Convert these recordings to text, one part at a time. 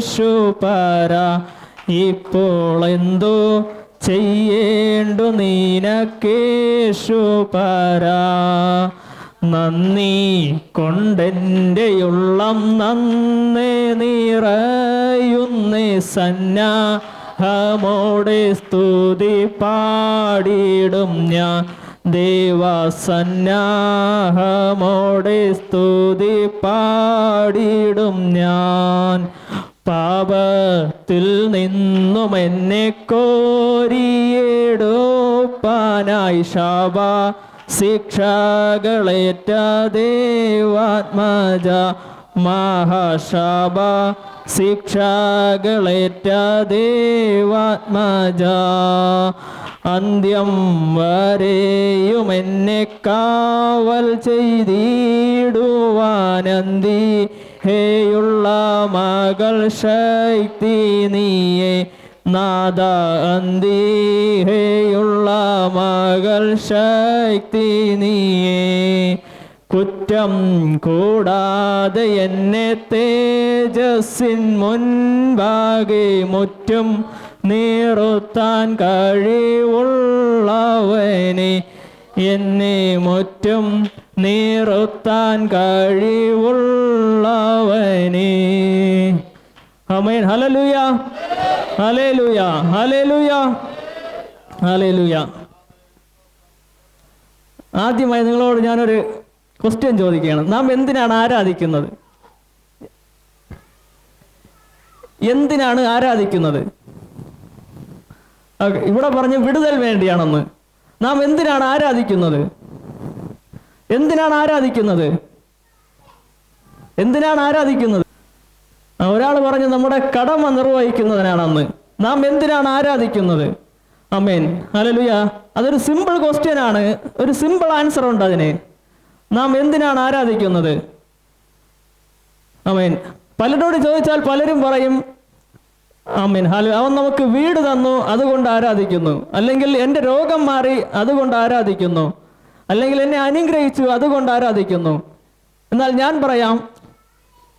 നീനക്കേശു പര. ഇപ്പോൾ എന്തോ ചെയ്യേണ്ടു നീനക്കേശു പര. നന്ദി കൊണ്ടെന്റെ ഉള്ളം നന്നേ നിറയുന്നേ സന്നാഹമോടെ സ്തുതി പാടിയിടും ഞാൻ. ദേവസന്നാഹമോടെ സ്തുതി പാടിയിടും ഞാൻ. പാപത്തിൽ നിന്നും എന്നെ കോരിയെടുപ്പാനായി ശാപ ശിക്ഷകളേറ്റ ദേവാത്മജ മഹാശാപ ശിക്ഷകളേറ്റ ദേവാത്മജ അന്ത്യം വരെയും എന്നെ കാവൽ ചെയ്തിടുവാനന്തി ഹേയുള്ള മകൾ ശക്തി നീയെ നാദ അന്തിഹയുള്ള മകൾ ശക്തി നീയേ കുറ്റം കൂടാതെ എന്നെ തേജസ്സിൻ മുൻപാകെ മുറ്റും നീറുത്താൻ കഴിവുള്ളവനെ എന്നെ മുറ്റും നീറുത്താൻ കഴിവുള്ളവനെ. അമേൻ ഹലലുയ ഹലേലുയ ഹലേലുയ ഹലേലുയ ആദ്യമായി നിങ്ങളോട് ഞാനൊരു ക്വസ്റ്റ്യൻ ചോദിക്കുകയാണ്. നാം എന്തിനാണ് ആരാധിക്കുന്നത്? എന്തിനാണ് ആരാധിക്കുന്നത്? ഇവിടെ പറഞ്ഞ് വിടുതൽ വേണ്ടിയാണെന്ന്. നാം എന്തിനാണ് ആരാധിക്കുന്നത്? എന്തിനാണ് ആരാധിക്കുന്നത്? എന്തിനാണ് ആരാധിക്കുന്നത്? ഒരാൾ പറഞ്ഞു നമ്മുടെ കടമ നിർവഹിക്കുന്നതിനാണെന്ന് നാം എന്തിനാണ് ആരാധിക്കുന്നത്? അമേൻ അലലുയ അതൊരു സിമ്പിൾ ക്വസ്റ്റ്യൻ ആണ്. ഒരു സിമ്പിൾ ആൻസർ ഉണ്ട് അതിന്. നാം എന്തിനാണ് ആരാധിക്കുന്നത്? അമേൻ പലരോട് ചോദിച്ചാൽ പലരും പറയും ആമീൻ. ഹലോ അവൻ നമുക്ക് വീട് തന്നു അതുകൊണ്ട് ആരാധിക്കുന്നു. അല്ലെങ്കിൽ എന്റെ രോഗം മാറി അതുകൊണ്ട് ആരാധിക്കുന്നു. അല്ലെങ്കിൽ എന്നെ അനുഗ്രഹിച്ചു അതുകൊണ്ട് ആരാധിക്കുന്നു. എന്നാൽ ഞാൻ പറയാം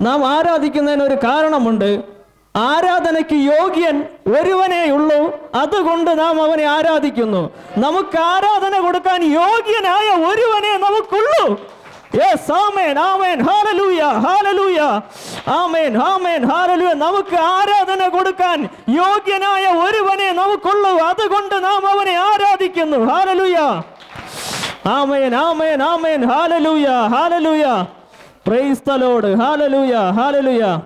നാം ആരാധിക്കുന്നതിന് ഒരു കാരണമുണ്ട്. ആരാധനയ്ക്ക് യോഗ്യൻ ഒരുവനേ ഉള്ളൂ അതുകൊണ്ട് നാം അവനെ ആരാധിക്കുന്നു. നമുക്ക് ആരാധന കൊടുക്കാൻ യോഗ്യനായ ഒരുവനെ നമുക്കുള്ളൂ. ആമേൻ ആമേൻ നമുക്ക് ആരാധന കൊടുക്കാൻ യോഗ്യനായ ഒരുവനെ നമുക്കുള്ളൂ അതുകൊണ്ട് നാം അവനെ ആരാധിക്കുന്നു. ഹാലലൂയ ആമേൻ ആമേൻ ആമേൻ. ഹാലലൂയ ഹാലലൂയ. പ്രൈസ് ദ ലോർഡ് ഹാലലൂയ ഹാലലൂയ.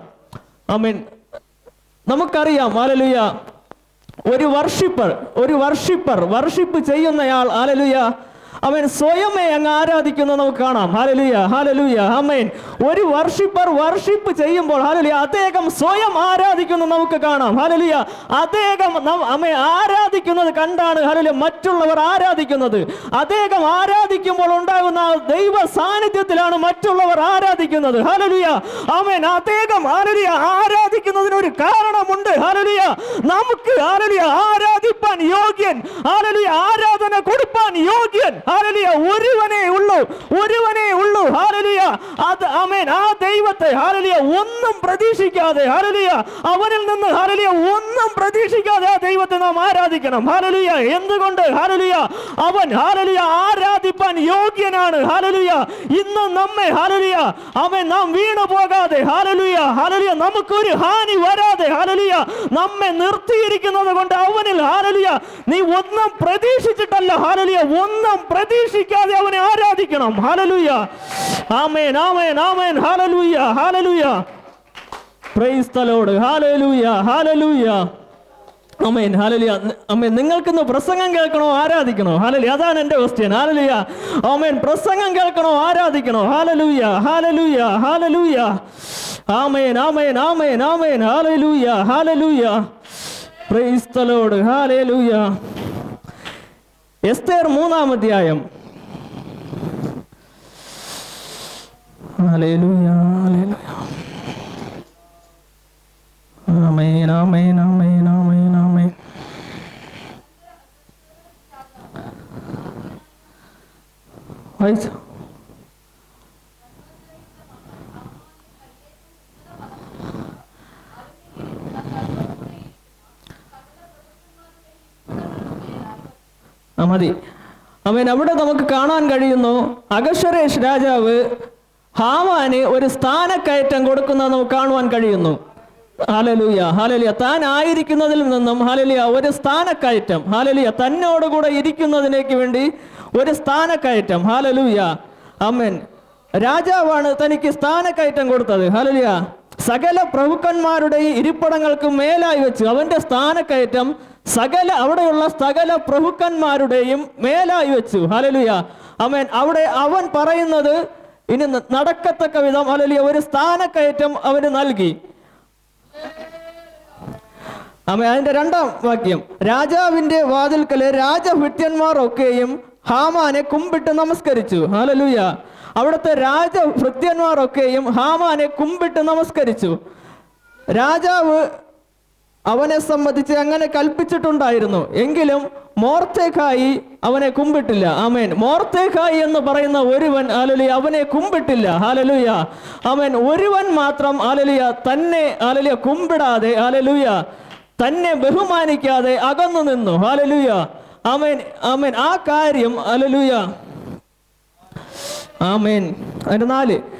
ആമേൻ. നമുക്കറിയാം ഹാലലൂയ. ഒരു വർഷിപ്പർ ഒരു വർഷിപ്പർ വർഷിപ്പ് ചെയ്യുന്നയാൾ ഹാലലൂയ അവൻ സ്വയമേ അങ്ങ് ആരാധിക്കുന്നത് നമുക്ക് കാണാം. ഹാലലുയ ഹാലലുയ അമ്മേൻ ഒരു വർഷിപ്പർ വർഷിപ്പ് ചെയ്യുമ്പോൾ ഹാലലുയ അദ്ദേഹം സ്വയം ആരാധിക്കുന്നത് നമുക്ക് കാണാം. ഹാലലുയ അദ്ദേഹം അമ്മയെ അമേ ആരാധിക്കുന്നത് കണ്ടാണ് ഹാലലുയ മറ്റുള്ളവർ ആരാധിക്കുന്നത്. അദ്ദേഹം ആരാധിക്കുമ്പോൾ ഉണ്ടാകുന്ന ദൈവ സാന്നിധ്യത്തിലാണ് മറ്റുള്ളവർ ആരാധിക്കുന്നത്. ഹാലലുയ അമേൻ അദ്ദേഹം ഹാലലിയ ആരാധിക്കുന്നതിന് ഒരു കാരണമുണ്ട്. ഹാലലിയ നമുക്ക് ഹാലലിയ ആരാധിപ്പാൻ യോഗ്യൻ. ഹാലലിയ ആരാധന കൊടുപ്പാൻ യോഗ്യൻ. ഹാലലുയ. ഒരുവനേ ഉള്ളൂ. ഒരുവനേ ഉള്ളൂ. ഹാലലിയ. അത് അമേൻ ആ ദൈവത്തെ ഹാലലിയ ഒന്നും പ്രതീക്ഷിക്കാതെ ഹാലലിയ അവനിൽ നിന്ന് ഹാലലിയ ഒന്നും പ്രതീക്ഷിക്കാതെ ആ ദൈവത്തെ നാം ആരാധിക്കണം. ഹാലലിയ. എന്തുകൊണ്ട്? ഹാലലിയ. അവൻ ഹാലലിയ ആരാധിപ്പാൻ യോഗ്യനാണ്. ഹാലലിയ. ഇന്ന് നമ്മെ ഹാലലിയ അവൻ നാം വീണു പോകാതെ ഹാലലിയ ഹാലലിയ നമുക്കൊരു ഹാനി വരാതെ ഹാലലിയ നമ്മെ നിർത്തിയിരിക്കുന്നത് കൊണ്ട് അവനിൽ ഹാലലിയ നീ ഒന്നും പ്രതീക്ഷിച്ചിട്ടല്ല. ഹാലലിയ ഒന്നും പ്രതീക്ഷിക്കാതെ അവനെ ആരാധിക്കണം. ഹാലലൂയ ആമേൻ ആമേൻ ആമേൻ. ഹാലലൂയ ഹാലലൂയ പ്രൈസ് തലോട് ഹാലലൂയ ഹാലലൂയ അമ്മേൻ ഹാലലിയ അമ്മേൻ നിങ്ങൾക്കിന്ന് പ്രസംഗം കേൾക്കണോ ആരാധിക്കണോ? ഹാലലി അതാണ് എന്റെ ക്വസ്റ്റ്യൻ ഹാലലിയ അമ്മേൻ പ്രസംഗം കേൾക്കണോ ആരാധിക്കണോ? ഹാലലൂയ ഹാലലൂയ ഹാലലൂയ ആമേൻ ആമേൻ ആമേൻ ആമേൻ. ഹാലലൂയ ഹാലലൂയ പ്രൈസ് തലോട് ഹാലലൂയ எஸ்தேர் மூணாம் அத்தியாயம். Right? ആ മതി. അമേൻ അവിടെ നമുക്ക് കാണാൻ കഴിയുന്നു അഗശ്വരേഷ് രാജാവ് ഹാമാന് ഒരു സ്ഥാനക്കയറ്റം കൊടുക്കുന്നത് നമുക്ക് കാണുവാൻ കഴിയുന്നു. ഹാലലുയ ഹാലലിയ താൻ ആയിരിക്കുന്നതിൽ നിന്നും ഹാലലിയ ഒരു സ്ഥാനക്കയറ്റം. ഹാലലിയ തന്നോടുകൂടെ ഇരിക്കുന്നതിനേക്ക് വേണ്ടി ഒരു സ്ഥാനക്കയറ്റം. ഹാലലുയ അമ്മൻ രാജാവാണ് തനിക്ക് സ്ഥാനക്കയറ്റം കൊടുത്തത്. ഹാലലിയ സകല പ്രഭുക്കന്മാരുടെ ഇരിപ്പടങ്ങൾക്ക് മേലായി വെച്ച് അവന്റെ സ്ഥാനക്കയറ്റം സകല അവിടെയുള്ള സകല പ്രഭുക്കന്മാരുടെയും മേലായി വെച്ചു. ഹലലുയ അമേൻ അവിടെ അവൻ പറയുന്നത് ഇനി നടക്കത്തക്ക വിധം ഹലലിയ ഒരു സ്ഥാനക്കയറ്റം അവന് നൽകി. അമേ അതിന്റെ രണ്ടാം വാക്യം. രാജാവിന്റെ വാതിൽക്കൽ രാജഭൃത്യന്മാർ ഒക്കെയും ഹാമാനെ കുമ്പിട്ട് നമസ്കരിച്ചു. ഹലലുയ അവിടുത്തെ രാജഭൃത്യന്മാർ ഒക്കെയും ഹാമാനെ കുമ്പിട്ട് നമസ്കരിച്ചു. രാജാവ് അവനെ സംബന്ധിച്ച് അങ്ങനെ കൽപ്പിച്ചിട്ടുണ്ടായിരുന്നു. എങ്കിലും മോർത്തേക്കായി അവനെ കുമ്പിട്ടില്ല. ആമേൻ. മോർത്തേക്കായി എന്ന് പറയുന്ന ഒരുവൻ ആലലിയ അവനെ കുമ്പിട്ടില്ല. ഹാലലുയ അവൻ ഒരുവൻ മാത്രം ആലലിയ തന്നെ ആലലിയ കുമ്പിടാതെ ആലലുയ തന്നെ ബഹുമാനിക്കാതെ അകന്നു നിന്നു. ഹാലലുയ ആമേൻ. ആമേൻ. ആ കാര്യം അലലുയ ആമേൻ. അതിന്റെ നാല്.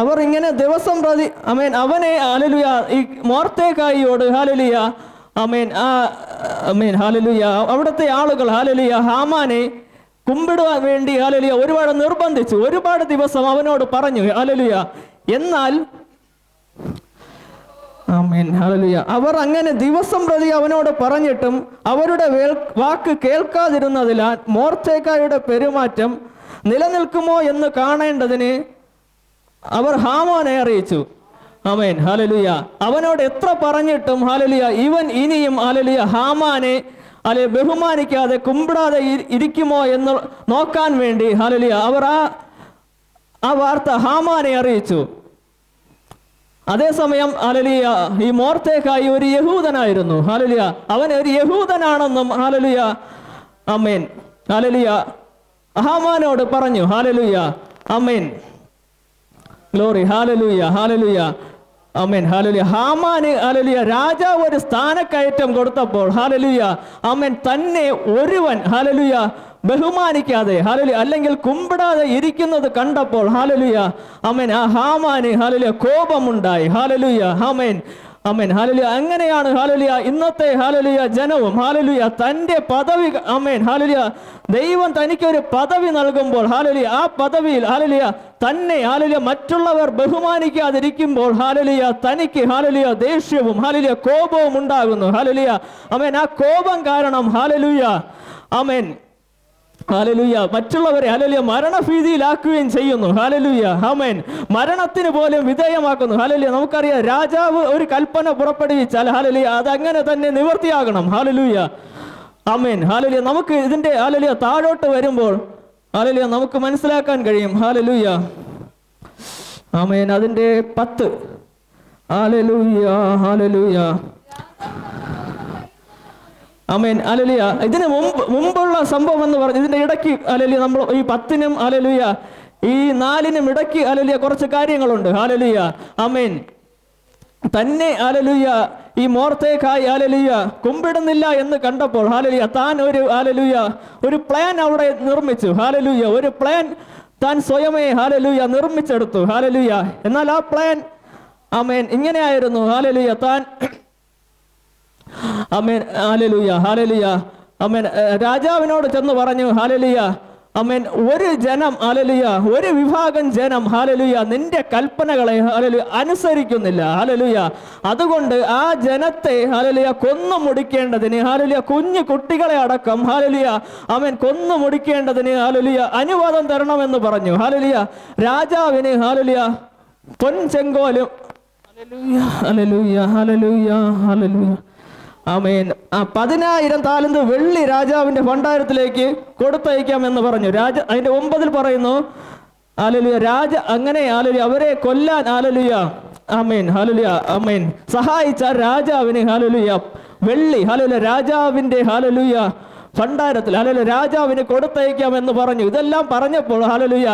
അവർ ഇങ്ങനെ ദിവസം പ്രതി അമേൻ അവനെ ഹാലലുയ ഈ മോർത്തേക്കായിയോട് ഹാലലുയ അമേൻ ആ അമേൻ ഹാലലുയ അവിടുത്തെ ആളുകൾ ഹാലലുയ ഹാമാനെ കുമ്പിടുവാൻ വേണ്ടി ഹാലലുയ ഒരുപാട് നിർബന്ധിച്ചു. ഒരുപാട് ദിവസം അവനോട് പറഞ്ഞു ഹാലലുയ എന്നാൽ ആമേൻ ഹാലലുയ അവർ അങ്ങനെ ദിവസം പ്രതി അവനോട് പറഞ്ഞിട്ടും അവരുടെ വാക്ക് കേൾക്കാതിരുന്നതിനാൽ മോർച്ചേക്കായുടെ പെരുമാറ്റം നിലനിൽക്കുമോ എന്ന് കാണേണ്ടതിന് അവർ ഹാമോനെ അറിയിച്ചു. അമേൻ ഹാലലുയ അവനോട് എത്ര പറഞ്ഞിട്ടും ഹാലലുയ ഇവൻ ഇനിയും ഹാലലുയ ഹാമാനെ അല്ലെ ബഹുമാനിക്കാതെ കുമ്പിടാതെ ഇരിക്കുമോ എന്ന് നോക്കാൻ വേണ്ടി ഹാലലുയ അവർ ആ ആ വാർത്ത ഹാമാനെ അറിയിച്ചു. അതേസമയം ഹാലലിയ ഈ മോർത്തേക്കായി ഒരു യഹൂദനായിരുന്നു. ഹാലലിയ അവൻ ഒരു യഹൂദനാണെന്നും ഹാലലിയ അമ്മേൻ ഹാലലിയ ഹാമാനോട് പറഞ്ഞു. ഹാലലുയ അമ്മേൻ ഗ്ലോറി ഹാലലുയ ഹാലലുയ അമ്മേൻ ഹാലലിയ ഹാമാന് ഹാലലിയ രാജാവ് ഒരു സ്ഥാനക്കയറ്റം കൊടുത്തപ്പോൾ ഹാലലിയ അമ്മൻ തന്നെ ഒരുവൻ ഹാലലിയ ബഹുമാനിക്കാതെ ഹാലലി അല്ലെങ്കിൽ കുമ്പിടാതെ ഇരിക്കുന്നത് കണ്ടപ്പോൾ ഹാലലിയ അമ്മൻ ആ ഹാമാന് ഹാലലിയ കോപമുണ്ടായി ഹാലലിയ ഹാമേൻ അമ്മൻ ഹാലലിയ അങ്ങനെയാണ് ഹാലലിയ ഇന്നത്തെ ഹാലലിയ ജനവും. ഹാലലിയ തന്റെ പദവി അമ്മേൻ ഹാലലിയ ദൈവം തനിക്കൊരു പദവി നൽകുമ്പോൾ ഹാലലിയ ആ പദവിയിൽ ഹാലലിയ തന്നെ ഹാലലിയ മറ്റുള്ളവർ ബഹുമാനിക്കാതിരിക്കുമ്പോൾ ഹാലലിയ തനിക്ക് ഹാലലിയ ദേഷ്യവും ഹാലലിയ കോപവും ഉണ്ടാകുന്നു. ഹാലലിയ അമേൻ ആ കോപം കാരണം ഹാലലുയ അമേൻ ഹാലലുയ മറ്റുള്ളവരെ ഹാലലുയ മരണഭീതിയിലാക്കുകയും ചെയ്യുന്നു. ഹാലലുയ ഹമേൻ മരണത്തിന് പോലും വിധേയമാക്കുന്നു. ഹാലലുയ നമുക്കറിയാം രാജാവ് ഒരു കൽപ്പന പുറപ്പെടുവിച്ചാൽ ഹാലലുയ അതങ്ങനെ തന്നെ നിവർത്തിയാകണം ഹാലലുയ അമേൻ ഹാലലിയ നമുക്ക് ഇതിന്റെ ഹാലലിയ താഴോട്ട് വരുമ്പോൾ ഹാലലിയ നമുക്ക് മനസ്സിലാക്കാൻ കഴിയും. ഹാലലുയ ആമേൻ അതിന്റെ പത്ത്. ഹാലലുയ ഹാലലുയ അമേൻ അലലിയ. ഇതിന് മുമ്പ് മുമ്പുള്ള സംഭവം എന്ന് പറഞ്ഞു ഇതിന്റെ ഇടയ്ക്ക് അലലിയ നമ്മൾ ഈ പത്തിനും അലലിയ ഈ നാലിനും ഇടയ്ക്ക് അലലിയ കുറച്ച് കാര്യങ്ങളുണ്ട്. അലലിയ. അമേൻ തന്നെ ആലലുയ ഈ മോർത്തേക്കായി ആലലുയ കുമ്പിടുന്നില്ല എന്ന് കണ്ടപ്പോൾ ഹാലലുയ്യ താൻ ഒരു ആലലുയ ഒരു പ്ലാൻ അവിടെ നിർമ്മിച്ചു. ഹാലലുയ്യ ഒരു പ്ലാൻ താൻ സ്വയമേ ഹാലലുയ്യ നിർമ്മിച്ചെടുത്തു. ഹാലലുയ്യ എന്നാൽ ആ പ്ലാൻ ആമേൻ ഇങ്ങനെയായിരുന്നു. ഹാലലുയ്യ താൻ അമേൻ ഹാലലുയ ഹാലലുയ ഏഹ്, രാജാവിനോട് ചെന്ന് പറഞ്ഞു ഹാലലുയ അമേൻ ഒരു ജനം ഹാലലുയ ഒരു വിഭാഗം ജനം ഹാലലുയ നിന്റെ കൽപ്പനകളെ ഹാലലുയ അനുസരിക്കുന്നില്ല. ഹാലലുയ അതുകൊണ്ട് ആ ജനത്തെ ഹാലലുയ കൊന്നു മുടിക്കേണ്ടതിന് ഹാലലുയ കുഞ്ഞു കുട്ടികളെ അടക്കം ഹാലലുയ അമ്മൻ കൊന്നു മുടിക്കേണ്ടതിന് ഹാലലുയ അനുവാദം തരണമെന്ന് പറഞ്ഞു. ഹാലലുയ രാജാവിന് ഹാലലുയ പൊൻചെങ്കോലും. ചെങ്കോലും ഹല്ലേലൂയ ഹല്ലേലൂയ ഹല്ലേലൂയ. ആമേൻ. ആ പതിനായിരം താലന്ത് വെള്ളി രാജാവിന്റെ ഭണ്ഡാരത്തിലേക്ക് കൊടുത്തയക്കാം എന്ന് പറഞ്ഞു. രാജ അതിന്റെ ഒമ്പതിൽ പറയുന്നു ആലലുയ രാജ അങ്ങനെ ആലലുയ അവരെ കൊല്ലാൻ ആലലുയ അമേൻ ഹാലുലിയ അമേൻ സഹായിച്ച രാജാവിന് ഹാലുലിയ വെള്ളി ഹാലുല രാജാവിന്റെ ഹാലലുയ ഭണ്ഡാരത്തിൽ ഹാലുല രാജാവിന് കൊടുത്തയക്കാം എന്ന് പറഞ്ഞു. ഇതെല്ലാം പറഞ്ഞപ്പോൾ ഹാലലുയ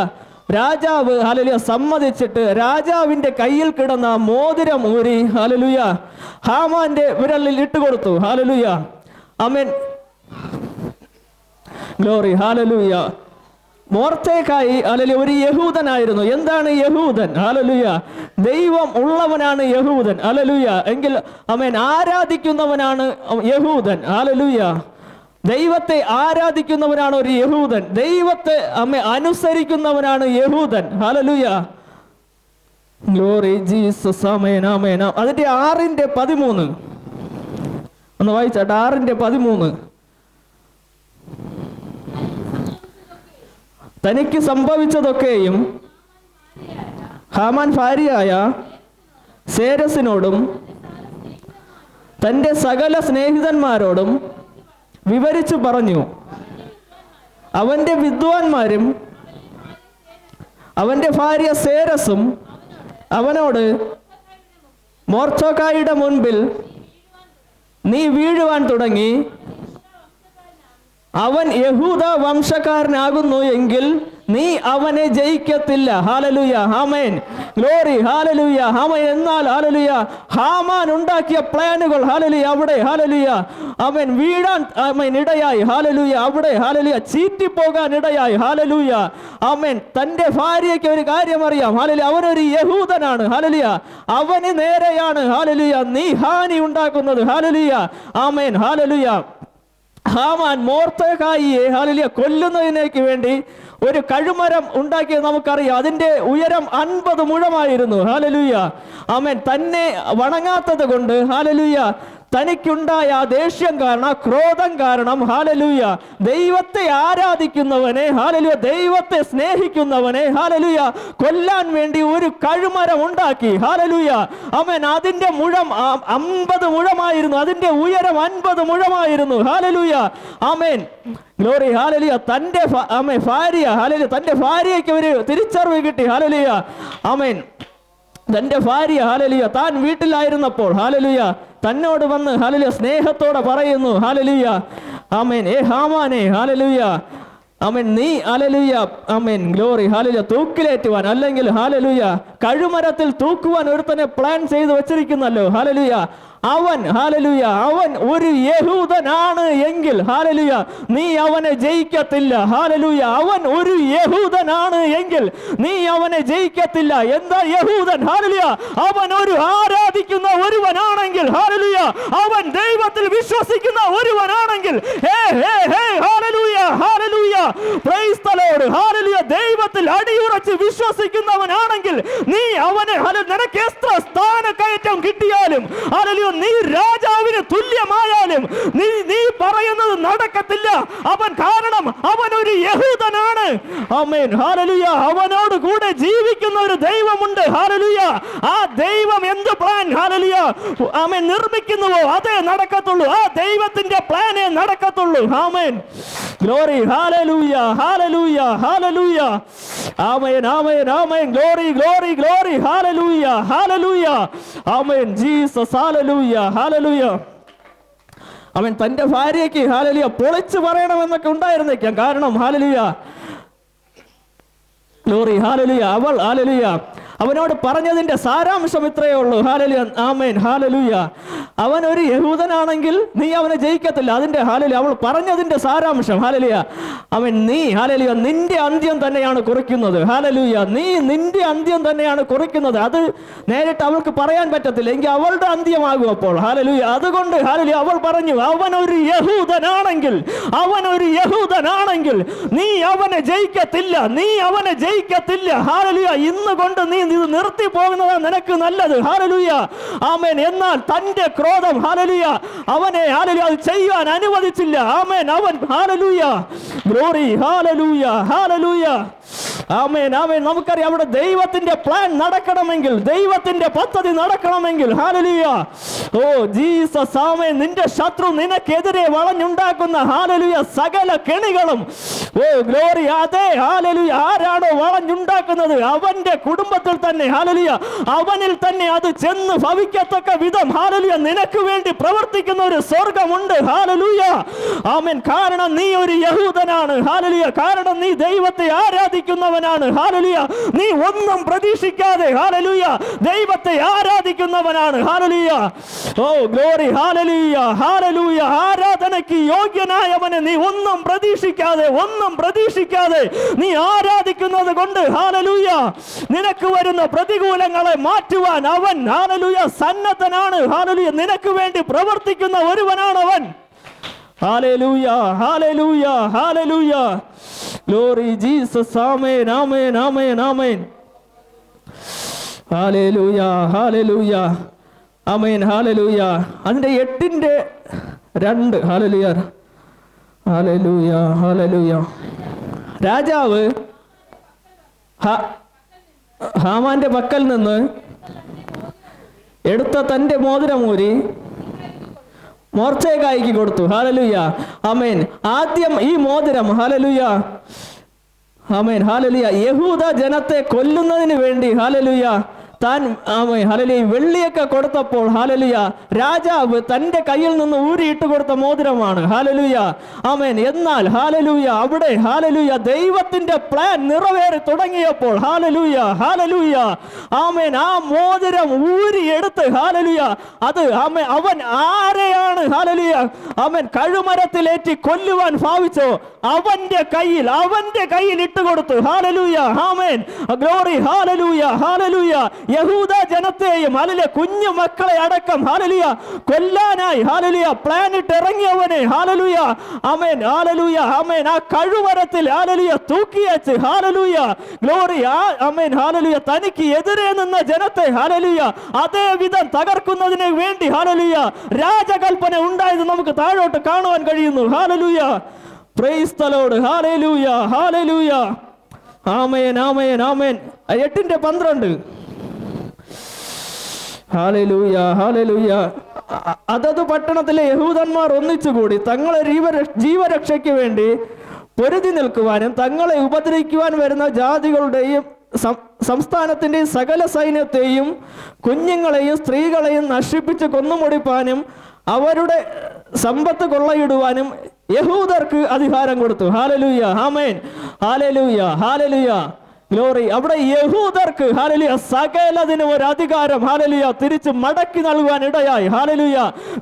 രാജാവ് ഹലലിയ സമ്മതിച്ചിട്ട് രാജാവിന്റെ കയ്യിൽ കിടന്ന മോതിരം ഊരി ഹലലുയ ഹാമാന്റെ വിരലിൽ ഇട്ടുകൊടുത്തു ഹാലലുയ അമൻ. ഗ്ലോറി ഹാലലുയ മോർത്തേക്കായി അല്ലെ ഒരു യഹൂദനായിരുന്നു. എന്താണ് യഹൂദൻ? അലലുയ ദൈവം ഉള്ളവനാണ് യഹൂദൻ. അലലുയ എങ്കിൽ അമേൻ ആരാധിക്കുന്നവനാണ് യഹൂദൻ? ഹാലലുയ ദൈവത്തെ ആരാധിക്കുന്നവനാണ് ഒരു യഹൂദൻ. ദൈവത്തെ അമ്മ അനുസരിക്കുന്നവനാണ് യഹൂദൻ. ഹലലുയ ഗ്ലോറി ജീസസ് അതിന്റെ ആറിന്റെ പതിമൂന്ന്. ഒന്ന് വായിച്ചാട്ടെ ആറിന്റെ പതിമൂന്ന്. തനിക്ക് സംഭവിച്ചതൊക്കെയും ഹാമാൻ ഭാര്യയായ സേരസിനോടും തന്റെ സകല സ്നേഹിതന്മാരോടും വിവരിച്ചു പറഞ്ഞു. അവന്റെ വിദ്വാൻമാരും അവന്റെ ഭാര്യ സേരസും അവനോട് മോർച്ചോക്കായുടെ മുൻപിൽ നീ വീഴുവാൻ തുടങ്ങി. അവൻ യഹൂദ വംശക്കാരനാകുന്നു എങ്കിൽ നീ അവനെ ജയിക്കത്തില്ല. ഹാലലുയ ഹാമേൻ ഗ്ലോറി ഹാലലുയ ഹാമയൻ എന്നാൽ ഹാലലുയ ഹാമാൻ ഉണ്ടാക്കിയ പ്ലാനുകൾ ഹാലലുയ അവിടെ ഹാലലുയ അവൻ വീഴാൻ അവൻ ഇടയായി. ഹാലലുയ അവിടെ ഹാലലുയ ചീറ്റിപ്പോകാൻ ഇടയായി. ഹാലലുയ അവൻ തന്റെ ഭാര്യയ്ക്ക് ഒരു കാര്യം അറിയാം. ഹാലലുയ അവനൊരു യഹൂദനാണ്. ഹാലലുയ അവന് നേരെയാണ്. ഹാലലുയ നീ ഹാനി ഉണ്ടാക്കുന്നത്. ഹാലലുയ ആമേൻ. ഹാലലുയ ഹാമാൻ മോർത്തകായിയെ ഹാലിലിയ കൊല്ലുന്നതിനേക്ക് വേണ്ടി ഒരു കഴുമരം ഉണ്ടാക്കിയത് നമുക്കറിയാം. അതിന്റെ ഉയരം അൻപത് മുഴമായിരുന്നു. ഹാലലുയ്യ ആമേൻ. തന്നെ വണങ്ങാത്തത് കൊണ്ട് ഹാലലുയ തനിക്കുണ്ടായ ആ ദേഷ്യം കാരണം ക്രോധം കാരണം ഹാലലൂയ ദൈവത്തെ ആരാധിക്കുന്നവനെ ഹാലലൂയ ദൈവത്തെ സ്നേഹിക്കുന്നവനെ ഹാലലൂയ കൊല്ലാൻ വേണ്ടി ഒരു കഴുമരം ഉണ്ടാക്കി. ഹാലലൂയ അവൻ അതിന്റെ മുഴം അമ്പത് മുഴമായിരുന്നു അതിന്റെ ഉയരം അൻപത് മുഴമായിരുന്നു. ഹാലലൂയ ആമേൻ. ഗ്ലോറി ഹാലലിയ തന്റെ ഫ- ആമേൻ ഭാര്യ ഹാലലിയ തന്റെ ഭാര്യയ്ക്ക് ഒരു തിരിച്ചറിവ് കിട്ടി. ഹാലലിയ ആമേൻ. തന്റെ ഭാര്യ ഹാലലിയ താൻ വീട്ടിലായിരുന്നപ്പോൾ ഹാലലിയ തന്നോട് വന്ന് ഹാലലിയ സ്നേഹത്തോടെ പറയുന്നു ഹാലലിയ ആമേൻ ഏ ഹാമാനെ ഹാലലിയ ആമേൻ നീ ഹാലലിയ ആമേൻ ഗ്ലോറി ഹാലലിയ തൂക്കിലേറ്റുവാൻ അല്ലെങ്കിൽ ഹാലലുയ കഴുമരത്തിൽ തൂക്കുവാൻ ഒരുത്തനെ പ്ലാൻ ചെയ്തു വെച്ചിരിക്കുന്നല്ലോ ഹാലലുയ അവൻ ഹാലലുയ അവൻ ഒരു യഹൂദനാണ് എങ്കിൽ ഹാലലുയ നീ അവനെ ജയിക്കത്തില്ല. ഹാലലുയ അവൻ ഒരു യഹൂദനാണ് എങ്കിൽ നീ അവനെ ജയിക്കത്തില്ല. എന്താ യഹൂദൻ? ഹാലലുയ അവൻ ഒരു ആരാധിക്കുന്ന ഒരുവനാണെങ്കിൽ ഹാലലുയ അവൻ ദൈവത്തിൽ വിശ്വസിക്കുന്ന ഒരുവനാണെങ്കിൽ ഹേ ഹേ ഹേ പ്രൈസ് ദൈവത്തിൽ അടിയുറച്ച് വിശ്വസിക്കുന്നവനാണെങ്കിൽ നീ അവനെ നിനക്ക് എത്ര സ്ഥാനക്കയറ്റം കിട്ടിയാലും ഹാലലുയ നീ രാജാവിന് തുല്യമായാലും നീ നീ പറയുന്നത് നടക്കത്തില്ല. അവൻ കാരണം അവൻ ഒരു യഹൂദനാണ്. അവനോട് കൂടെ ജീവിക്കുന്ന ഒരു ദൈവമുണ്ട്. ഹാലലുയ ആ ദൈവം എന്ത് പ്ലാൻ ഹാലലുയ ആമേൻ. നിർമ്മിക്കുന്നുവോ? അതേ നടക്കത്തുള്ളൂ. ആ ദൈവത്തിന്റെ പ്ലാനേ നടക്കത്തുള്ളൂ. ആമേൻ. ഗ്ലോറി ഹാലലൂയ ഹാലലൂയ ഹാലലൂയ ആമേൻ. ആമേൻ. ആമേൻ. ഗ്ലോറി ഗ്ലോറി ഗ്ലോറി ഹാലലൂയ ഹാലലൂയ ആമേൻ. ജീസസ് ഹാലലൂയ അവൻ തന്റെ ഭാര്യയ്ക്ക് ഹാലലിയ പൊളിച്ചു പറയണമെന്നൊക്കെ ഉണ്ടായിരുന്നേക്കാം. കാരണം ഹാലലിയ ലോറി ഹാലലിയ അവൾ ഹാലലിയ അവനോട് പറഞ്ഞതിന്റെ സാരാംശം ഇത്രയേ ഉള്ളൂ. ഹാലലിയ ആമേൻ ഹാലലൂയ അവൻ ഒരു യഹൂദനാണെങ്കിൽ നീ അവനെ ജയിക്കത്തില്ല. അതിന്റെ ഹാലലു അവൾ പറഞ്ഞതിന്റെ സാരാംശം. ഹാലലിയ അവൻ നീ ഹാലലിയ നിന്റെ അന്ത്യം തന്നെയാണ് കുറിക്കുന്നത്. ഹാലലൂയ നീ നിന്റെ അന്ത്യം തന്നെയാണ് കുറിക്കുന്നത്. അത് നേരിട്ട് അവൾക്ക് പറയാൻ പറ്റത്തില്ല. എങ്കിൽ അവളുടെ അന്ത്യമാകും അപ്പോൾ. ഹാലലൂയ അതുകൊണ്ട് ഹാലലിയ അവൾ പറഞ്ഞു അവൻ ഒരു യഹൂദനാണെങ്കിൽ അവൻ ഒരു യഹൂദനാണെങ്കിൽ നീ അവനെ ജയിക്കത്തില്ല. നീ അവനെ ജയിക്കത്തില്ല. ഹാലലിയ ഇന്ന് കൊണ്ട് നീ ഇത് നിർത്തി പോകുന്നതാണ് നിനക്ക് നല്ലത്. ഹാലലുയ ആമേൻ. എന്നാൽ തന്റെ ക്രോധം ഹാലലുയ അവനെ ഹാലലുയ അത് ചെയ്യാൻ അനുവദിച്ചില്ല. ആമേൻ. അവൻ ഹാലലുയ ഗ്ലോറി ഹാലലുയ ഹാലലുയ ആമേൻ ആമേൻ. നമുക്കറിയാം അവിടെ ദൈവത്തിന്റെ പ്ലാൻ നടക്കണമെങ്കിൽ ദൈവത്തിന്റെ പദ്ധതി നടക്കണമെങ്കിൽ. ഹാലലിയ ഓ ജീസസ് ആമേൻ. നിന്റെ ശത്രു നിനക്കെതിരെ വളഞ്ഞുണ്ടാക്കുന്ന ഹാലലിയ സകല കെണികളും. ഓ ഗ്ലോറി അതെ ഹാലലിയ ആരാണോ വളഞ്ഞുണ്ടാക്കുന്നത്? അവന്റെ കുടുംബത്തിൽ തന്നെ ഹാലലിയ അവനിൽ തന്നെ അത് ചെന്ന് ഭവിക്കത്തക്ക വിധം ഹാലലിയ നിനക്ക് വേണ്ടി പ്രവർത്തിക്കുന്ന ഒരു സ്വർഗമുണ്ട് ഹാലലൂയ ആമേൻ. കാരണം നീ ഒരു യഹൂദനാണ്. ഹാലലിയ കാരണം നീ ദൈവത്തെ ആരാധിക്കുന്നവനാണ് ഹാലലുയ. നീ ഒന്നും പ്രതീക്ഷിക്കാതെ ഹാലലുയ ദൈവത്തെ ആരാധിക്കുന്നവനാണ്. ഹാലലുയ. ഓ ഗ്ലോറി. ഹാലലുയ. ഹാലലുയ. ആരാധനയ്ക്ക് യോഗ്യനായവനെ നീ ഒന്നും പ്രതീക്ഷിക്കാതെ ഒന്നും പ്രതീക്ഷിക്കാതെ നീ ആരാധിക്കുന്നത് കൊണ്ട് ഹാലലൂയ നിനക്ക് വരുന്ന പ്രതികൂലങ്ങളെ മാറ്റുവാൻ അവൻ ഹാലലൂയ സന്നദ്ധനാണ്. ഹാലലൂയ നിനക്ക് വേണ്ടി പ്രവർത്തിക്കുന്ന ഒരുവനാണ് അവൻ ഹാലലൂയ ഹാലലൂയ ഹാലലൂയ. ഗ്ലോറി ജീസസ് ആമേൻ ആമേൻ ആമേൻ ആമേൻ ഹാലലൂയ ഹാലലൂയ ആമേൻ ഹാലലൂയ അതിന്റെ എട്ടിന്റെ രണ്ട് ഹാലലൂയ ഹാലലൂയ ഹാലലൂയ രാജാവ് ഹാമാന്റെ പക്കൽ നിന്ന് എടുത്ത തന്റെ മോതിരമൂരി മോർച്ചയ്ക്കായിക്ക് കൊടുത്തു. ഹാലലുയ്യ അമേൻ ആദ്യം ഈ മോതിരം. ഹാലലുയ്യ ആമേൻ. ഹാലലുയ്യ യഹൂദ ജനത്തെ കൊല്ലുന്നതിന് വേണ്ടി. ഹാലലുയ. താൻ ആമേ ഹലലിയ വെള്ളിയൊക്കെ കൊടുത്തപ്പോൾ ഹാലലിയ രാജാവ് തന്റെ കയ്യിൽ നിന്ന് ഊരിയിട്ട് കൊടുത്ത മോതിരമാണ്. ഹാലലുയ ആമേൻ. എന്നാൽ ഹാലലുയ അവിടെ ഹാലലുയ ദൈവത്തിന്റെ പ്ലാൻ നിറവേറി തുടങ്ങിയപ്പോൾ ഹാലലുയ ഹാലലുയ ആമേൻ ആ മോതിരം ഊരിയെടുത്ത് ഹാലലുയ അത് ആമേ അവൻ ആരെയാണ് ഹാലലുയ അവൻ കഴുമരത്തിലേറ്റി കൊല്ലുവാൻ ഭാവിച്ചോ? അവന്റെ കയ്യിൽ അവന്റെ കയ്യിൽ ഇട്ട് കൊടുത്തു. ഹാലലൂയ ആമേൻ. ഗ്ലോറി ഹാലലൂയ ഹാലലൂയ യഹൂദ ജനത്തെയും ഹാലലിയ കുഞ്ഞു മക്കളെ അടക്കം ഹാലലിയ കൊല്ലാനായി ഹാലലിയ പ്ലാനിട്ട് ഇറങ്ങിയവനെ ഹാലലുയ അമേൻ ഹാലലുയ അമേൻ ആ കഴുവരത്തിൽ ഹാലലിയ തൂക്കിയച്ച് ഹാലലുയ ഗ്ലോറി ആ ആമേൻ ഹാലലിയ തനിക്ക് എതിരെ നിന്ന ജനത്തെ ഹാലലുയ അതേവിധം തകർക്കുന്നതിന് വേണ്ടി ഹാലലുയ രാജകൽപ്പന ഉണ്ടായത് നമുക്ക് താഴോട്ട് കാണുവാൻ കഴിയുന്നു. ഹാലലുയ പ്രൈസ് തലോട് ഹാലലൂയ ആമയൻ ആമയൻ ആമേൻ. ആ എട്ടിന്റെ പന്ത്രണ്ട്. അതത് പട്ടണത്തിലെ യഹൂദന്മാർ ഒന്നിച്ചുകൂടി തങ്ങളെ ജീവരക്ഷയ്ക്ക് വേണ്ടി പൊരുതി നിൽക്കുവാനും തങ്ങളെ ഉപദ്രവിക്കുവാൻ വരുന്ന ജാതികളുടെയും സംസ്ഥാനത്തിന്റെ സകല സൈന്യത്തെയും കുഞ്ഞുങ്ങളെയും സ്ത്രീകളെയും നശിപ്പിച്ച് കൊന്നുമുടിപ്പാനും അവരുടെ സമ്പത്ത് കൊള്ളയിടുവാനും യഹൂദർക്ക് അധികാരം കൊടുത്തു. ഹാലലൂയ ഹാമേൻ ഹാലലൂയ ഹാലലൂയ. ഗ്ലോറി. അവിടെ യഹൂദർക്ക് ഹാലലിയ സകലതിന് ഒരു അധികാരം ഹാലലിയ തിരിച്ച് മടക്കി നൽകുവാൻ ഇടയായി. ഹാലലിയ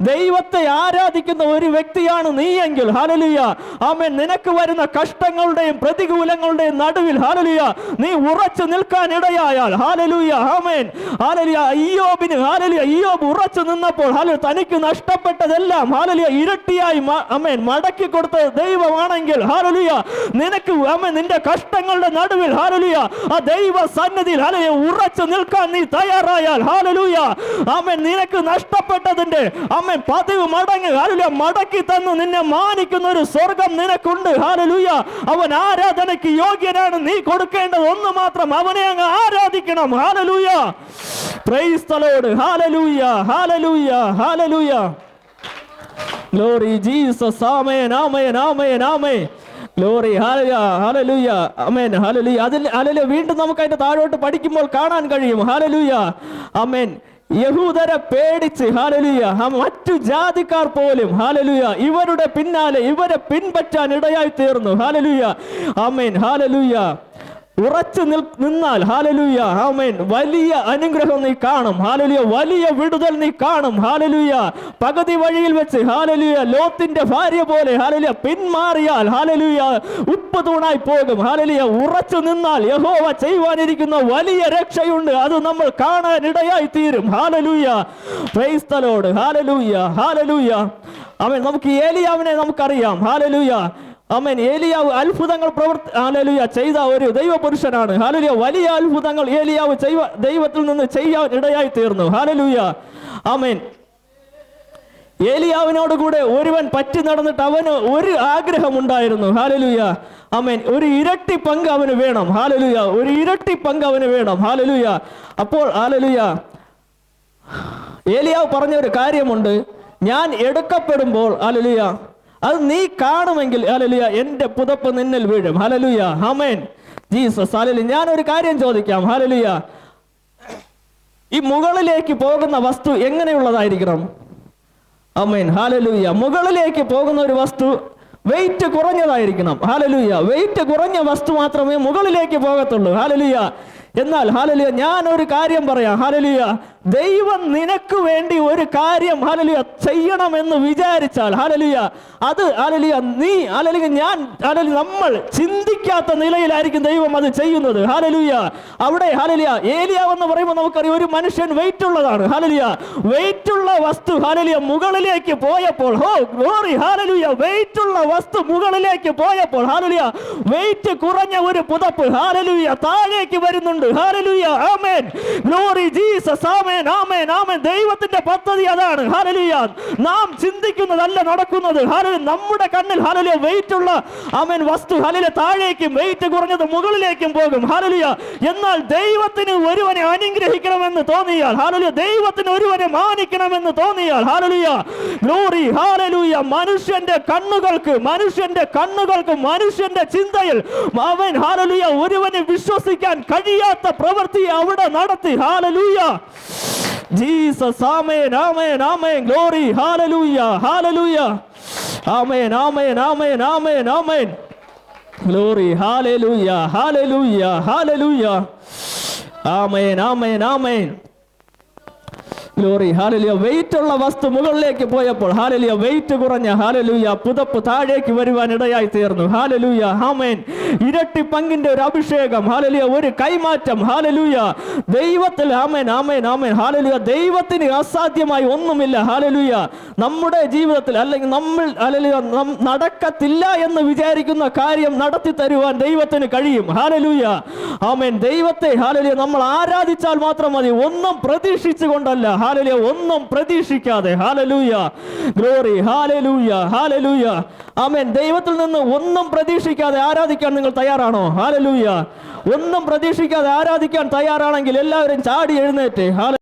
ദൈവത്തെ ആരാധിക്കുന്ന ഒരു വ്യക്തിയാണ് നീയെങ്കിൽ ഹാലലിയ ആമേൻ. നിനക്ക് വരുന്ന കഷ്ടങ്ങളുടെയും പ്രതികൂലങ്ങളുടെയും നടുവിൽ ഹാലലിയ നീ ഉറച്ചു നിൽക്കാൻ ഇടയായാൽ ഹാലലൂയ ആമേൻ. ഹാലലിയ അയ്യോബിന് ഹാലലിയ അയ്യോബ് ഉറച്ചു നിന്നപ്പോൾ ഹാലു തനിക്ക് നഷ്ടപ്പെട്ടതെല്ലാം ഹാലലിയ ഇരട്ടിയായി ആമേൻ മടക്കി കൊടുത്ത ദൈവമാണെങ്കിൽ ഹാലലിയ നിനക്ക് അമ്മ നിന്റെ കഷ്ടങ്ങളുടെ നടുവിൽ ഹാലലിയ ആ ദൈവ സന്നിധിയിൽ ഹാലലിയ ഉറച്ചു നിൽക്കാൻ നീ തയ്യാറായാൽ ഹാലലൂയ അമ്മൻ നിനക്ക് നഷ്ടപ്പെട്ടതിന്റെ അമ്മൻ പതിവ് മടങ്ങ് ഹാലലിയ മടക്കി തന്നു. നിന്നെ മാനിക്കുന്ന ഒരു സ്വർഗം നിനക്കുണ്ട് ഹാലലൂയ അവൻ ആരാധനയ്ക്ക് യോഗ്യനാണ്. നീ കൊടുക്കേണ്ടത് ഒന്ന് മാത്രം അവനെ അങ്ങ് ആരാധിക്കണം ഹാലലൂയ പ്രൈസ് തലോട് ഹാലലൂയ ഹാലലൂയ ഹാലലൂയ ഗ്ലോറി ജീസസ് ആമേൻ ആമേൻ ആമേൻ ആമേൻ. ഗ്ലോറി ഹാലലുയ ഹാലലുയ അമേൻ ഹാലലുയ അതിൽ ഹാലലുയ വീണ്ടും നമുക്ക് അതിന്റെ താഴോട്ട് പഠിക്കുമ്പോൾ കാണാൻ കഴിയും. ഹാലലുയ അമേൻ യഹൂദരെ പേടിച്ച് ഹാലലുയ മറ്റു ജാതിക്കാർ പോലും ഹാലലുയ ഇവരുടെ പിന്നാലെ ഇവരെ പിൻപറ്റാൻ ഇടയായി തീർന്നു. ഹാലലുയ അമേൻ ഹാലലുയ ഉറച്ചു നിൽ നിന്നാൽ ഹാലലൂയ ആമേൻ. വലിയ അനുഗ്രഹം നീ കാണും. ഹാലലൂയ വലിയ വിടുതൽ നീ കാണും. ഹാലലൂയ പകുതി വഴിയിൽ വെച്ച് ഹാലലൂയ ലോത്തിന്റെ ഭാര്യ പോലെ ഹാലലൂയ പിന്മാറിയാൽ ഹാലലൂയ ഉപ്പ് തൂണായി പോകും. ഹാലലൂയ ഉറച്ചു നിന്നാൽ യഹോവ ചെയ്യുവാനിരിക്കുന്ന വലിയ രക്ഷയുണ്ട്. അത് നമ്മൾ കാണാൻ ഇടയായി തീരും. ഹാലലൂയ ക്രൈസ്തലോട് ഹാലലൂയ ഹാലലൂയ. അവൻ നമുക്ക് ഏലിയാവിനെ നമുക്കറിയാം. ഹാലലൂയ അമേൻ ഏലിയാവ് അത്ഭുതങ്ങൾ പ്രവർത്തി ഹാലലുയ ചെയ്ത ഒരു ദൈവപുരുഷനാണ്. ഹാലലുയ വലിയ അത്ഭുതങ്ങൾ ഏലിയാവ് ചെയ്വ ദൈവത്തിൽ നിന്ന് ചെയ്യാൻ ഇടയായി തീർന്നു. ഹാലലുയ അമേൻ ഏലിയാവിനോട് കൂടെ ഒരുവൻ പറ്റി നടന്നിട്ട് അവന് ഒരു ആഗ്രഹം ഉണ്ടായിരുന്നു. ഹാലലുയ അമേൻ ഒരു ഇരട്ടി പങ്ക് അവന് വേണം. ഹാലലുയ ഒരു ഇരട്ടി പങ്ക് അവന് വേണം. ഹാലലുയ അപ്പോൾ ഹാലലുയ ഏലിയാവ് പറഞ്ഞ ഒരു കാര്യമുണ്ട്. ഞാൻ എടുക്കപ്പെടുമ്പോൾ ഹാലലുയ അത് നീ കാണുമെങ്കിൽ ഹലലുയ എന്റെ പുതപ്പ് നിന്നിൽ വീഴും. ഹലലുയ ഹമേൻ ജീസസ് ഹലലു ഞാൻ ഒരു കാര്യം ചോദിക്കാം ഹലലുയ ഈ മുകളിലേക്ക് പോകുന്ന വസ്തു എങ്ങനെയുള്ളതായിരിക്കണം? അമേൻ ഹാലലൂയ മുകളിലേക്ക് പോകുന്ന ഒരു വസ്തു വെയിറ്റ് കുറഞ്ഞതായിരിക്കണം. ഹാലലൂയ വെയിറ്റ് കുറഞ്ഞ വസ്തു മാത്രമേ മുകളിലേക്ക് പോകത്തുള്ളൂ. ഹാലലൂയ എന്നാൽ ഹാലലിയ ഞാൻ ഒരു കാര്യം പറയാം. ഹാലലിയ ദൈവം നിനക്ക് വേണ്ടി ഒരു കാര്യം ഹാലലിയ ചെയ്യണമെന്ന് വിചാരിച്ചാൽ ഹാലലിയ അത് ഹാലലിയ നീ ഹാലലിയ ഞാൻ ഹാലലി നമ്മൾ ചിന്തിക്കാത്ത നിലയിലായിരിക്കും ദൈവം അത് ചെയ്യുന്നത്. ഹാലലിയ അവിടെ ഹാലലിയ ഏലിയാവ് എന്ന് പറയുമ്പോൾ നമുക്കറിയാം ഒരു മനുഷ്യൻ വെയിറ്റ് ഉള്ളതാണ്. ഹാലലിയ വെയിറ്റ് ഉള്ള വസ്തു ഹാലലിയ മുകളിലേക്ക് പോയപ്പോൾ ഹോ ഗ്ലോറി ഹാലലിയ വെയിറ്റ് ഉള്ള വസ്തു മുകളിലേക്ക് പോയപ്പോൾ ഹാലലിയ വെയിറ്റ് കുറഞ്ഞ ഒരു പുതപ്പ് ഹാലലിയ താഴേക്ക് വരുന്നുണ്ട്. ഹാലലിയ ആമേൻ ഗ്ലോറി ജീസസ് ആമേൻ ആമേൻ ആമേൻ ദൈവത്തിന്റെ പദ്ധതി അതാണ്. ഹാലലുയ നാം ചിന്തിക്കുന്നതല്ല നടക്കുന്നത്. ഹാലലു നമ്മുടെ കണ്ണിൽ ഹാലലുയ വെയിറ്റ് ഉള്ള ആമേൻ വസ്തു ഹാലലെ താഴേക്കും വെയിറ്റ് കുറഞ്ഞത് മുകളിലേക്കും പോകും. ഹാലലുയ എന്നാൽ ദൈവത്തിന് ഒരുവനെ അനുഗ്രഹിക്കണമെന്ന് തോന്നിയാൽ ഹാലലിയ ദൈവത്തിന് ഒരുവനെ മാനിക്കണമെന്ന് തോന്നിയാൽ ഹാലലിയ ഗ്ലോറി ഹാലലുയ മനുഷ്യന്റെ കണ്ണുകൾക്ക് മനുഷ്യന്റെ കണ്ണുകൾക്ക് മനുഷ്യന്റെ ചിന്തയിൽ അവൻ ഹാലലുയ ഒരുവനെ വിശ്വസിക്കാൻ കഴിയാത്ത പ്രവൃത്തി അവിടെ നടത്തി. ഹാലലൂയ ജീസസ് ആമേൻ ആമേൻ ആമേൻ. ഗ്ലോറി ഹാലലൂയ ഹാലലൂയ ആമേൻ ആമേൻ ആമേൻ ആമേൻ ആമേൻ. ഗ്ലോറി ഹാലലൂയ ഹാലലൂയ ഹാലലൂയ ആമേൻ ആമേൻ ആമേൻ. ഗ്ലോറി ഹാലലിയ വെയിറ്റ് ഉള്ള വസ്തു മുകളിലേക്ക് പോയപ്പോൾ ഹാലലിയ വെയിറ്റ് കുറഞ്ഞ ഹാലലൂയ പുതപ്പ് താഴേക്ക് വരുവാൻ ഇടയായി തീർന്നു. ഹാലലൂയ ഹാമേൻ ഇരട്ടി പങ്കിന്റെ ഒരു അഭിഷേകം. ഹാലലിയ ഒരു കൈമാറ്റം. ഹാലലൂയ ദൈവത്തിൽ ആമേൻ ആമേൻ ആമേൻ ഹാലലൂയ ദൈവത്തിന് അസാധ്യമായി ഒന്നുമില്ല. ഹാലലൂയ നമ്മുടെ ജീവിതത്തിൽ അല്ലെങ്കിൽ നമ്മൾ ഹാലലിയ നടക്കത്തില്ല എന്ന് വിചാരിക്കുന്ന കാര്യം നടത്തി തരുവാൻ ദൈവത്തിന് കഴിയും. ഹാലലൂയ ആമേൻ ദൈവത്തെ ഹാലലിയ നമ്മൾ ആരാധിച്ചാൽ മാത്രം മതി. ഒന്നും പ്രതീക്ഷിച്ചുകൊണ്ടല്ല. ഹാലലിയ ഒന്നും പ്രതീക്ഷിക്കാതെ. ഹാലലൂയ ഗ്ലോറി ഹാലലൂയ ഹാലലൂയ. ആമേൻ. ദൈവത്തിൽ നിന്ന് ഒന്നും പ്രതീക്ഷിക്കാതെ ആരാധിക്കാൻ നിങ്ങൾ തയ്യാറാണോ? ഹാലലൂയ. ഒന്നും പ്രതീക്ഷിക്കാതെ ആരാധിക്കാൻ തയ്യാറാണെങ്കിൽ എല്ലാവരും ചാടി എഴുന്നേറ്റ്. ഹാല